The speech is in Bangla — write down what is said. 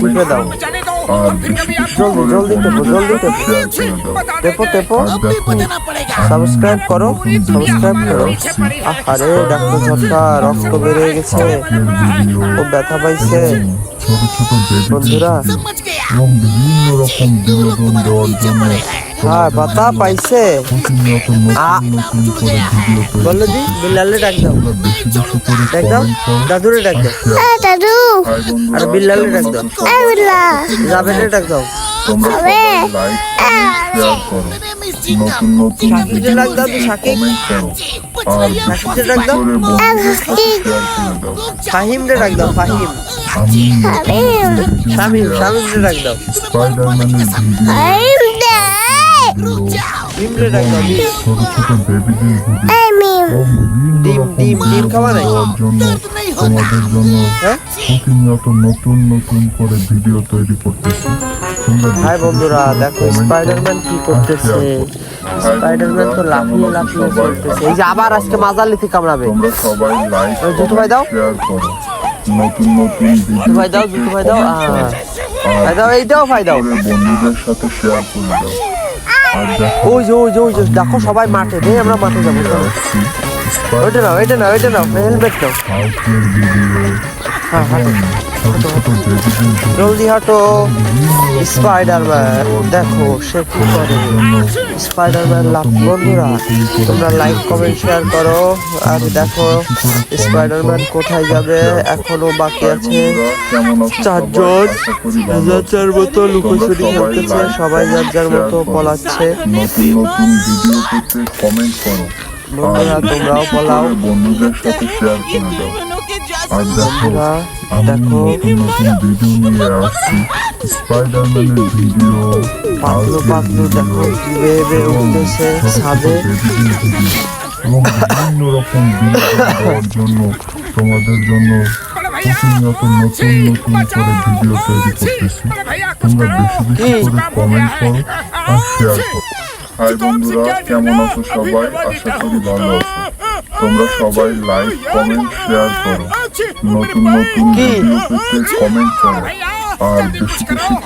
টিপে দাও? জলদি, জলদি টেপো, জলদি টেপো। টেপো টেপো সাবস্ক্রাইব করো সাবস্ক্রাইব করো। আরে ডাক্তার ঝটকা রক্ত বেড়ে গেছে। ও ব্যথা পাইছে। ছোট ছোট বন্ধুরা বিভিন্ন রকম বিনোদন দেওয়ার জন্য হ্যাঁ ব্যথা পাইছে। বলল দি বিল্লালে ডাক দাও। ডাক দাও দাদুরে ডাক দাও। দাদু। আর বিল্লালে ডাক দাও। জাবেরে ডাক দাও। সাকিবকে ডাক দাও তো সাকিব। সাকিবকে ডাক দাও। ফাহিম রে ডাক দাও ফাহিম। শামিম শামিম ডাক দাও। ডিম, ডিম, ডিম? জন্য প্রতিনিয়ত নতুন নতুন করে ভিডিও তৈরি করতেছি হাই বন্ধুরা দেখো স্পাইডারম্যান কি করতেছে। তো লাফিয়ে লাফিয়ে চলতেছে। এই যে আবার আজকে মাজালিতে কামড়াবে। সবাই জুতো ভাই দাও। নতুন জুতো ভাই দাও জুতো ভাই দাও। ভাই দাও এই দাও ভাই দাও বন্ধুদের সাথে শেয়ার করে দাও। ওই যে ওই যে ওই যে দেখো সবাই মাঠে নেই আমরা মাঠে যাব ওইটা নাও ওইটা নাও ওইটা নাও হেলমেট নাও। জলদি হাঁটো স্পাইডারম্যান, দেখো সে কি করে। স্পাইডারম্যান লাভ, বন্ধুরা, তোমরা লাইক, কমেন্ট, শেয়ার করো। আর দেখো, স্পাইডারম্যান কোথায় যাবে? এখনও বাকি আছে চারজন। যার যার মতো লুকোচুরি খেলতেছে সবাই যার যার মতো পলাচ্ছে। বন্ধুরা, তোমরাও পলাও। বন্ধুদের সাথে শেয়ার করে দাও। আর দেখো আমি নতুন নতুন ভিডিও নিয়ে আসছি। স্পাইডারম্যানের ভিডিও পাতলু পাতলু দেখো বেয়ে বেয়ে উঠতেছে ছাদে। এবং বিভিন্ন রকম বিনোদন দেওয়ার জন্য তোমাদের জন্য প্রতিনিয়ত নতুন নতুন করে ভিডিও তৈরি করতেছি। তোমরা বেশি বেশি করে কমেন্ট করো আর শেয়ার করো। হাই বন্ধুরা কেমন আছো সবাই? আশা করি ভালো আছো। তোমরা সবাই লাইক কমেন্ট শেয়ার করো। নতুন নতুন ভিডিও পেতে কমেন্ট করো। আর বেশি বেশি করে